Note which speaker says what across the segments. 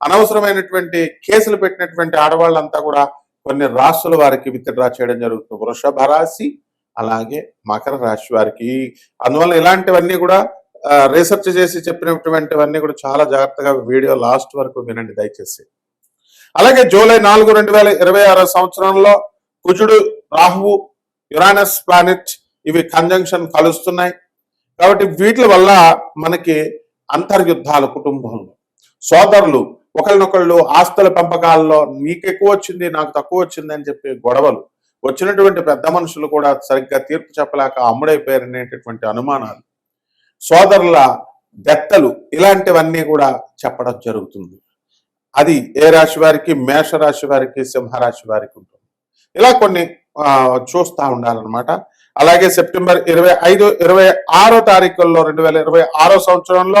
Speaker 1: అనవసరమైనటువంటి కేసులు పెట్టినటువంటి ఆడవాళ్ళంతా కూడా కొన్ని రాశుల వారికి విత్డ్రా చేయడం జరుగుతుంది. వృషభ రాశి అలాగే మకర రాశి వారికి. అందువల్ల ఇలాంటివన్నీ కూడా రీసెర్చ్ చేసి చెప్పినటువంటివన్నీ కూడా చాలా జాగ్రత్తగా వీడియో లాస్ట్ వరకు వినండి దయచేసి. అలాగే జూలై నాలుగు రెండు వేల ఇరవై ఆరో సంవత్సరంలో కుజుడు రాహువు యురానస్ ప్లానెట్ ఇవి కంజంక్షన్ కలుస్తున్నాయి. కాబట్టి వీటి వల్ల మనకి అంతర్యుద్ధాలు కుటుంబంలో. సోదరులు ఒకరినొకళ్ళు ఆస్తుల పెంపకాల్లో నీకు ఎక్కువ వచ్చింది నాకు తక్కువ వచ్చింది అని చెప్పి గొడవలు వచ్చినటువంటి పెద్ద మనుషులు కూడా సరిగ్గా తీర్పు చెప్పలేక అమ్ముడైపోయారనేటటువంటి అనుమానాలు. సోదరుల దెత్తలు ఇలాంటివన్నీ కూడా చెప్పడం జరుగుతుంది. అది ఏ రాశి వారికి? మేష రాశి వారికి సింహరాశి వారికి ఉంటుంది. ఇలా కొన్ని చూస్తూ చూస్తా ఉండాలన్నమాట. అలాగే సెప్టెంబర్ ఇరవై ఐదు ఇరవై ఆరో తారీఖుల్లో రెండు వేల ఇరవై ఆరో సంవత్సరంలో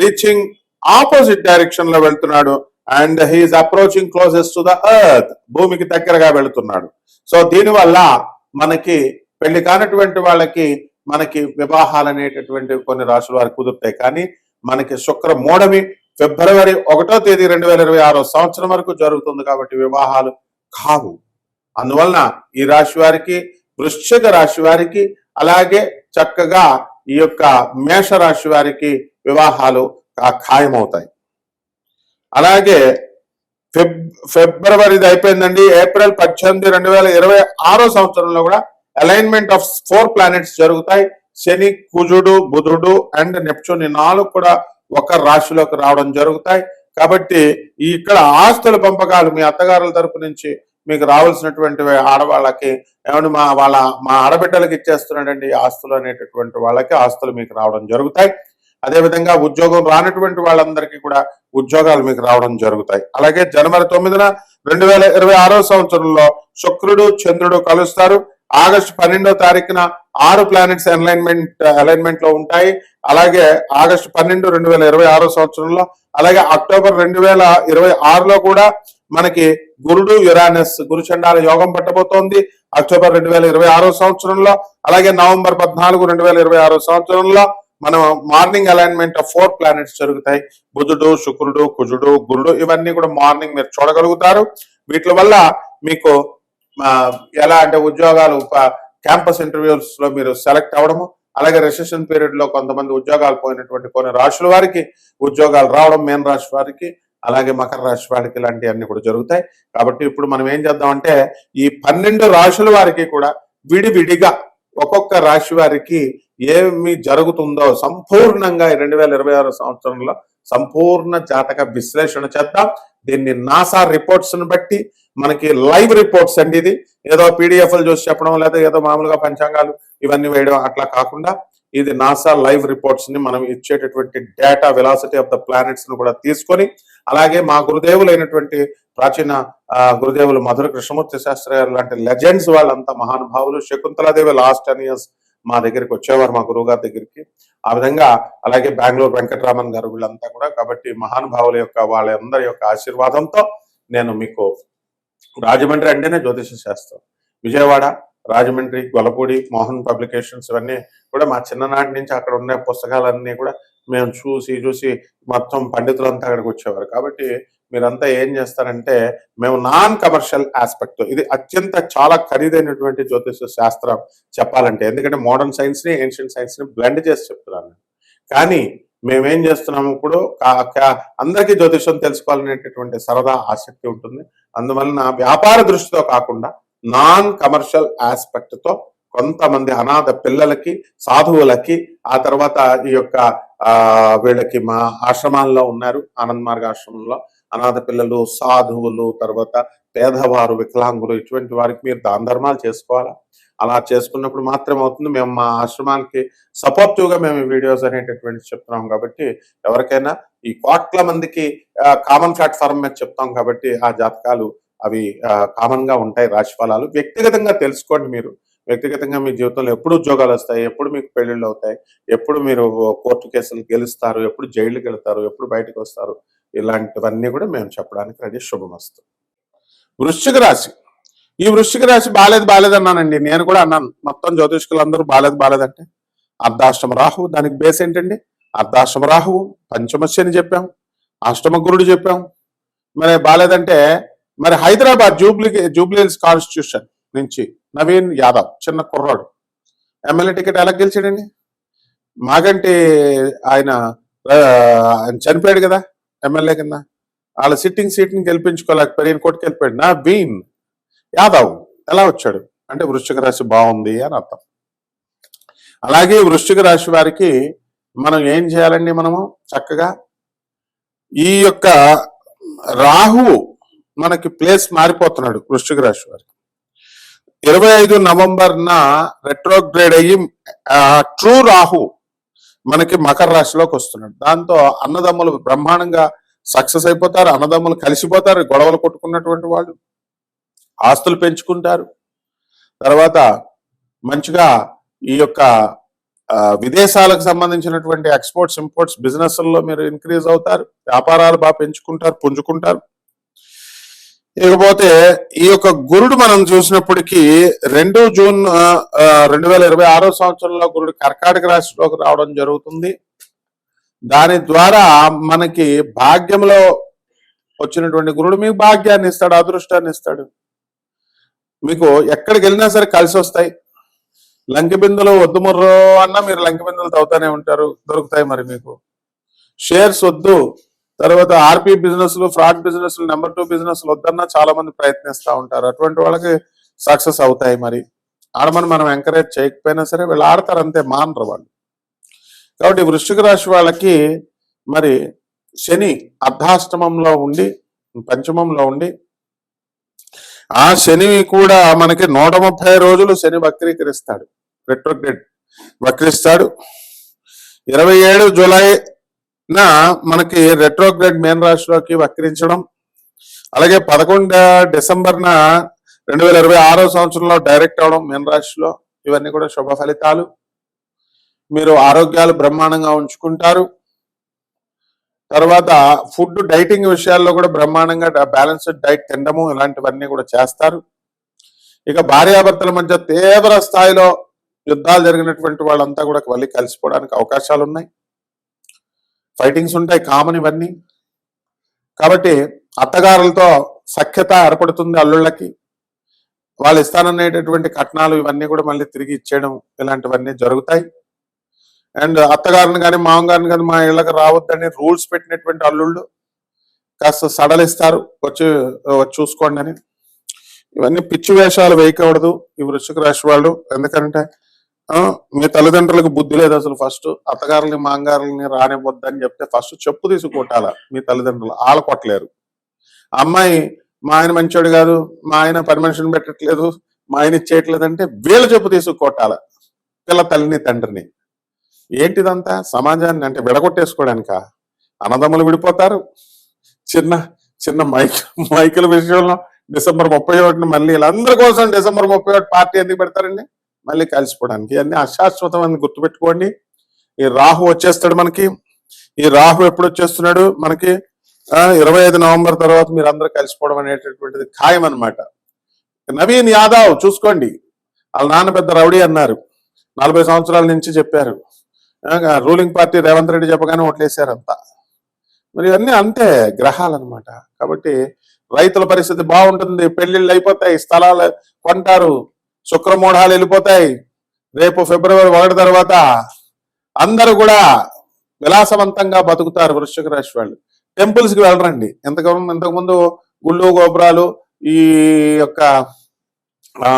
Speaker 1: రీచింగ్ ఆపోజిట్ డైరెక్షన్లో వెళ్తున్నాడు. And he is approaching closest to the earth భూమికి దగ్గరగా వెళుతున్నాడు. సో దీనివల్ల మనకి పెళ్ళి కానటువంటి వాళ్ళకి మనకి వివాహాలు అనేటటువంటి కొన్ని రాశులు వారికి కుదురుతాయి. కానీ మనకి శుక్ర మూడమి ఫిబ్రవరి ఒకటో తేదీ రెండు వేల ఇరవై ఆరో సంవత్సరం వరకు జరుగుతుంది కాబట్టి వివాహాలు కావు. అందువలన ఈ రాశి వారికి వృశ్చిక రాశి వారికి అలాగే చక్కగా ఈ యొక్క మేష రాశి వారికి వివాహాలు ఖాయమవుతాయి. అలాగే ఫిబ్ ఫిబ్రవరిది అయిపోయిందండి. ఏప్రిల్ పద్దెనిమిది రెండు వేల ఇరవై ఆరో సంవత్సరంలో కూడా అలైన్మెంట్ ఆఫ్ ఫోర్ ప్లానెట్స్ జరుగుతాయి. శని కుజుడు బుధుడు అండ్ నెప్చూన్ నాలుగు కూడా ఒక రాశిలోకి రావడం జరుగుతాయి. కాబట్టి ఇక్కడ ఆస్తుల పంపకాలు మీ అత్తగారుల తరపు నుంచి మీకు రావాల్సినటువంటి ఆడవాళ్ళకి ఏమంటే మా వాళ్ళ మా ఆడబిడ్డలకి ఇచ్చేస్తున్నాడండి ఈ ఆస్తులు అనేటటువంటి వాళ్ళకి ఆస్తులు మీకు రావడం జరుగుతాయి. అదేవిధంగా ఉద్యోగం రానటువంటి వాళ్ళందరికీ కూడా ఉద్యోగాలు మీకు రావడం జరుగుతాయి. అలాగే జనవరి తొమ్మిదిన రెండు వేల ఇరవై ఆరో సంవత్సరంలో శుక్రుడు చంద్రుడు కలుస్తారు. ఆగస్టు పన్నెండో తారీఖున ఆరు ప్లానెట్స్ అలైన్మెంట్ అలైన్మెంట్లో ఉంటాయి. అలాగే ఆగస్టు పన్నెండు రెండు వేల ఇరవై ఆరో సంవత్సరంలో అలాగే అక్టోబర్ రెండు వేల ఇరవై ఆరులో కూడా మనకి గురుడు యురానస్ గురుచండాల యోగం పట్టబోతోంది. అక్టోబర్ రెండు వేల ఇరవై ఆరో సంవత్సరంలో అలాగే నవంబర్ పద్నాలుగు రెండు వేల ఇరవై ఆరో సంవత్సరంలో మనం morning alignment of four planets జరుగుతాయి. బుధుడు శుక్రుడు కుజుడు గురుడు ఇవన్నీ కూడా మార్నింగ్ మీరు చూడగలుగుతారు. వీటి వల్ల మీకు ఎలా అంటే ఉద్యోగాలు క్యాంపస్ ఇంటర్వ్యూస్లో మీరు సెలెక్ట్ అవ్వడము అలాగే రిసెషన్ పీరియడ్లో కొంతమంది ఉద్యోగాలు పోయినటువంటి కొన్ని రాశుల వారికి ఉద్యోగాలు రావడం మేన్ రాశి వారికి అలాగే మకర రాశి వారికి ఇలాంటివన్నీ కూడా జరుగుతాయి. కాబట్టి ఇప్పుడు మనం ఏం చేద్దామంటే ఈ పన్నెండు రాశుల వారికి కూడా విడివిడిగా ఒక్కొక్క రాశి వారికి ఏమి జరుగుతుందో సంపూర్ణంగా రెండు వేల ఇరవై ఆరు సంవత్సరంలో సంపూర్ణ జాతక విశ్లేషణ చేద్దాం. దీన్ని నాసా రిపోర్ట్స్ని బట్టి మనకి లైవ్ రిపోర్ట్స్ అండి ఇది. ఏదో పీడిఎఫ్లు చూసి చెప్పడం లేదా ఏదో మామూలుగా పంచాంగాలు ఇవన్నీ వేయడం అట్లా కాకుండా ఇది నాసా లైవ్ రిపోర్ట్స్ని మనం ఇచ్చేటటువంటి డేటా వెలాసిటీ ఆఫ్ ద ప్లానెట్స్ను కూడా తీసుకొని అలాగే మా గురుదేవులైనటువంటి ప్రాచీన గురుదేవులు మధుర కృష్ణమూర్తి శాస్త్రి గారు లాంటి లెజెండ్స్ వాళ్ళంతా మహానుభావులు శకుంతలాదేవి లాస్ట్ టెన్ ఇయర్స్ మా దగ్గరికి వచ్చేవారు మా గురువు గారి దగ్గరికి. ఆ విధంగా అలాగే బెంగళూరు వెంకటరామన్ గారు వీళ్ళంతా కూడా కాబట్టి మహానుభావుల యొక్క వాళ్ళందరి యొక్క ఆశీర్వాదంతో నేను మీకు రాజమండ్రి అంటేనే జ్యోతిష శాస్త్రం. విజయవాడ రాజమండ్రి గొలపూడి మోహన్ పబ్లికేషన్స్ ఇవన్నీ కూడా మా చిన్ననాటి నుంచి అక్కడ ఉన్న పుస్తకాలన్నీ కూడా మేము చూసి చూసి మొత్తం పండితులంతా అక్కడికి వచ్చేవారు. కాబట్టి మీరంతా ఏం చేస్తారంటే మేము నాన్ కమర్షియల్ ఆస్పెక్ట్ ఇది అత్యంత చాలా ఖరీదైనటువంటి జ్యోతిష శాస్త్రం చెప్పాలంటే. ఎందుకంటే మోడర్న్ సైన్స్ని సైన్స్ని సైన్స్ని బ్లెండ్ చేసి చెప్తున్నాను కానీ మేమేం చేస్తున్నాము ఇప్పుడు? అందరికీ జ్యోతిషం తెలుసుకోవాలనేటటువంటి సరదా ఆసక్తి ఉంటుంది. అందువలన వ్యాపార దృష్టితో కాకుండా నాన్ కమర్షియల్ ఆస్పెక్ట్తో కొంతమంది అనాథ పిల్లలకి సాధువులకి ఆ తర్వాత ఈ యొక్క వీళ్ళకి మా ఆశ్రమాల్లో ఉన్నారు ఆనంద్ మార్గ ఆశ్రమంలో. అనాథ పిల్లలు సాధువులు తర్వాత పేదవారు వికలాంగులు ఇటువంటి వారికి మీరు దాన ధర్మాలు చేసుకోవాలా? అలా చేసుకున్నప్పుడు మాత్రం అవుతుంది మేము మా ఆశ్రమానికి సపోర్టివ్గా మేము ఈ వీడియోస్ అనేటటువంటి చెప్తున్నాం కాబట్టి ఎవరికైనా ఈ కోట్ల మందికి కామన్ ప్లాట్ఫామ్ మీద చెప్తాం కాబట్టి ఆ జాతకాలు అవి కామన్గా ఉంటాయి. రాశిఫలాలు వ్యక్తిగతంగా తెలుసుకోండి మీరు. వ్యక్తిగతంగా మీ జీవితంలో ఎప్పుడు ఉద్యోగాలు వస్తాయి ఎప్పుడు మీకు పెళ్ళిళ్ళు అవుతాయి ఎప్పుడు మీరు కోర్టు కేసులు గెలుస్తారు ఎప్పుడు జైలుకి వెళ్తారు ఎప్పుడు బయటకు వస్తారు. ఇలాంటివన్నీ కూడా మేము చెప్పడానికి రెడీ. శుభమస్తు. వృశ్చిక రాశి. ఈ వృశ్చిక రాశి బాలేదు బాలేదు అన్నానండి. నేను కూడా అన్నాను. మొత్తం జ్యోతిష్కులు అందరూ బాలేదు బాలేదంటే. అర్ధాష్టమ రాహువు దానికి బేస్ ఏంటండి? అర్ధాష్టమ రాహువు పంచమస్య అని చెప్పాం. అష్టమ గురుడు చెప్పాం. మరి బాలేదంటే మరి హైదరాబాద్ జూబ్లీ జూబ్లీహిల్స్ కాన్స్టిట్యూషన్ నుంచి నవీన్ యాదవ్ చిన్న కుర్రాడు. ఎమ్మెల్యే టికెట్ ఎలా గెలిచాడండి? మాగంటి ఆయన ఆయన చనిపోయాడు కదా? ఎమ్మెల్యే కింద. వాళ్ళ సిట్టింగ్ సీట్ని ని గెలిపించుకోలేకపోయారు కోర్టుకి వెళ్ళిపోయాడు. నా వీన్ యాదవ్. ఎలా వచ్చాడు? అంటే వృశ్చిక రాశి బాగుంది అని అర్థం. అలాగే వృశ్చిక రాశి వారికి మనం ఏం చేయాలండి మనము? చక్కగా ఈ యొక్క రాహువు మనకి ప్లేస్ మారిపోతున్నాడు వృశ్చిక రాశి వారికి. ఇరవై ఐదు నవంబర్న రెట్రోగ్రేడ్ అయ్యి ట్రూ రాహు మనకి మకర రాశిలోకి వస్తున్నాడు. దాంతో అన్నదమ్ములు బ్రహ్మాండంగా సక్సెస్ అయిపోతారు అన్నదమ్ములు కలిసిపోతారు గొడవలు కొట్టుకున్నటువంటి వాళ్ళు ఆస్తులు పెంచుకుంటారు. తర్వాత మంచిగా ఈ యొక్క విదేశాలకు సంబంధించినటువంటి ఎక్స్పోర్ట్స్ ఇంపోర్ట్స్ బిజినెస్ల్లో మీరు ఇంక్రీజ్ అవుతారు వ్యాపారాలు బాగా పెంచుకుంటారు పుంజుకుంటారు. ఇకపోతే ఈ యొక్క గురుడు మనం చూసినప్పటికీ రెండు జూన్ రెండు వేల ఇరవై ఆరో సంవత్సరంలో గురుడు కర్కాటక రాశిలోకి రావడం జరుగుతుంది. దాని ద్వారా మనకి భాగ్యంలో వచ్చినటువంటి గురుడు మీకు భాగ్యాన్ని ఇస్తాడు అదృష్టాన్ని ఇస్తాడు. మీకు ఎక్కడికి వెళ్ళినా సరే కలిసి వస్తాయి. లంకి బిందులు వద్దు ముర్రో అన్నా మీరు లంకి బిందులు తవ్వుతానే ఉంటారు దొరుకుతాయి మరి మీకు. షేర్స్ వద్దు తర్వాత RP business fraud business number two business వద్దన్నా చాలా మంది ప్రయత్నిస్తూ ఉంటారు. అటువంటి వాళ్ళకి సక్సెస్ అవుతాయి మరి. ఆడమని మనం ఎంకరేజ్ చేయకపోయినా సరే వీళ్ళు ఆడతారు అంతే మానరు వాళ్ళు. కాబట్టి వృశ్చిక రాశి వాళ్ళకి మరి శని అర్ధాష్టమంలో ఉండి పంచమంలో ఉండి ఆ శని కూడా మనకి నూట ముప్పై రోజులు శని వక్రీకరిస్తాడు. రెట్రోగ్రేడ్ వక్రిస్తాడు. ఇరవై ఏడు జూలై నా మనకి రెట్రోగ్రేడ్ మేన్ రాశిలోకి వక్రించడం అలాగే పదకొండు డిసెంబర్న రెండు వేల ఇరవై ఆరో సంవత్సరంలో డైరెక్ట్ అవడం మేన్ రాశిలో ఇవన్నీ కూడా శుభ ఫలితాలు. మీరు ఆరోగ్యాలు బ్రహ్మాండంగా ఉంచుకుంటారు. తర్వాత ఫుడ్ డైటింగ్ విషయాల్లో కూడా బ్రహ్మాండంగా బ్యాలెన్స్డ్ డైట్ తినడము ఇలాంటివన్నీ కూడా చేస్తారు. ఇక భార్యాభర్తల మధ్య తీవ్ర స్థాయిలో యుద్ధాలు జరిగినటువంటి వాళ్ళంతా కూడా మళ్ళీ కలిసిపోవడానికి అవకాశాలు ఉన్నాయి ఫైటింగ్స్ ఉంటాయి కామన్ ఇవన్నీ. కాబట్టి అత్తగారులతో సఖ్యత ఏర్పడుతుంది అల్లుళ్ళకి. వాళ్ళు ఇస్తాననేటటువంటి కట్నాలు ఇవన్నీ కూడా మళ్ళీ తిరిగి ఇచ్చేయడం ఇలాంటివన్నీ జరుగుతాయి. అండ్ అత్తగారిని కానీ మామగారిని కానీ మా ఇళ్ళకి రావద్దని రూల్స్ పెట్టినటువంటి అల్లుళ్ళు కాస్త సడలిస్తారు. వచ్చి వచ్చి చూసుకోండి అని. ఇవన్నీ పిచ్చి వేషాలు వేయకూడదు ఈ వృశ్చిక రాశి వాళ్ళు. ఎందుకంటే మీ తల్లిదండ్రులకు బుద్ధి లేదు అసలు ఫస్ట్. అత్తగారుల్ని మాంగారుల్ని అని చెప్తే ఫస్ట్ చెప్పు తీసి కొట్టాల మీ తల్లిదండ్రులు. వాళ్ళు కొట్టలేరు. అమ్మాయి మా ఆయన మంచోడు కాదు మా ఆయన పని మనిషిని పెట్టట్లేదు మా ఆయన ఇచ్చేయట్లేదు అంటే వీళ్ళ చెప్పు తీసి కొట్టాల పిల్ల తల్లిని తండ్రిని. ఏంటిదంతా? సమాజాన్ని అంటే విడగొట్టేసుకోవడానిక అన్నదమ్ములు విడిపోతారు. చిన్న చిన్న మైక్ మైకుల విషయంలో డిసెంబర్ ముప్పై ఒకటిని మళ్ళీ వీళ్ళందరి కోసం డిసెంబర్ ముప్పై ఒకటి పార్టీ ఎందుకు పెడతారండి? మళ్ళీ కలిసిపోవడానికి. ఇవన్నీ అశాశ్వతం అని గుర్తుపెట్టుకోండి. ఈ రాహు వచ్చేస్తాడు మనకి. ఈ రాహు ఎప్పుడు వచ్చేస్తున్నాడు? మనకి ఇరవై ఐదు నవంబర్ తర్వాత మీరు అందరూ కలిసిపోవడం అనేటటువంటిది ఖాయం అనమాట నవీన్ యాదవ్ చూసుకోండి. వాళ్ళ నాన్న పెద్ద రౌడీ అన్నారు. నలభై సంవత్సరాల నుంచి చెప్పారు. రూలింగ్ పార్టీ రేవంత్ రెడ్డి చెప్పగానే ఓట్లేశారు అంతా మరి ఇవన్నీ అంతే గ్రహాలు అనమాట కాబట్టి రైతుల పరిస్థితి బాగుంటుంది. పెళ్ళిళ్ళు అయిపోతాయి. స్థలాలు కొంటారు. శుక్రమూఢాలు వెళ్ళిపోతాయి. రేపు ఫిబ్రవరి ఒకటి తర్వాత అందరూ కూడా విలాసవంతంగా బతుకుతారు వృశ్చిక రాశి వాళ్ళు. టెంపుల్స్కి వెళ్ళరండి. ఎంతకు ఇంతకుముందు గుళ్ళు గోపురాలు ఈ యొక్క ఆ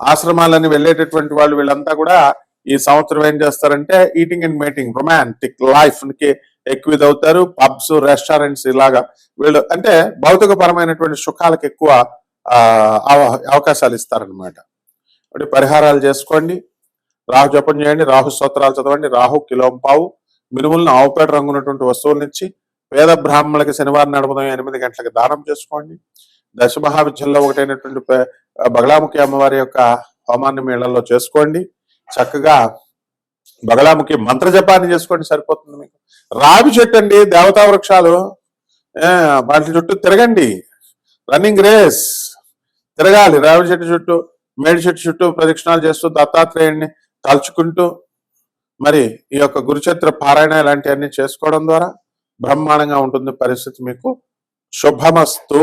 Speaker 1: ఆశ్రమాలని వెళ్ళేటటువంటి వాళ్ళు వీళ్ళంతా కూడా ఈ సంవత్సరం ఏం చేస్తారంటే ఈటింగ్ అండ్ మీటింగ్ రొమాంటిక్ లైఫ్కి ఎక్కువ అవుతారు పబ్స్ రెస్టారెంట్స్ ఇలాగా వీళ్ళు అంటే భౌతిక పరమైనటువంటి సుఖాలకు ఎక్కువ ఆ అవ- అవకాశాలు ఇస్తారనమాట అంటే పరిహారాలు చేసుకోండి. రాహు జపం చేయండి రాహు స్తోత్రాలు చదవండి రాహు కిలోంపావు. మినుములను ఆవుపేట రంగున్నటువంటి వస్తువులనిచ్చి పేద బ్రాహ్మణులకి శనివారం నడుపుదాం ఎనిమిది గంటలకు దానం చేసుకోండి. దశ మహావిద్యల్లో ఒకటైనటువంటి బగలాముఖి అమ్మవారి యొక్క హోమాన్ని మీ ఇళ్ళలో చేసుకోండి. చక్కగా బగలాముఖి మంత్ర జపాన్ని చేసుకోండి సరిపోతుంది మీకు. రావి చెట్టు అండి దేవతా వృక్షాలు. వాటి చుట్టూ తిరగండి. Running race. తిరగాలి రావి చెట్టు చుట్టూ. మేడి చెట్టు చుట్టూ ప్రదక్షిణాలు చేస్తూ దత్తాత్రేయుడిని తలుచుకుంటూ మరి ఈ యొక్క గురుచరిత్ర పారాయణ ఇలాంటివన్నీ చేసుకోవడం ద్వారా బ్రహ్మాండంగా ఉంటుంది పరిస్థితి మీకు. శుభమస్తు.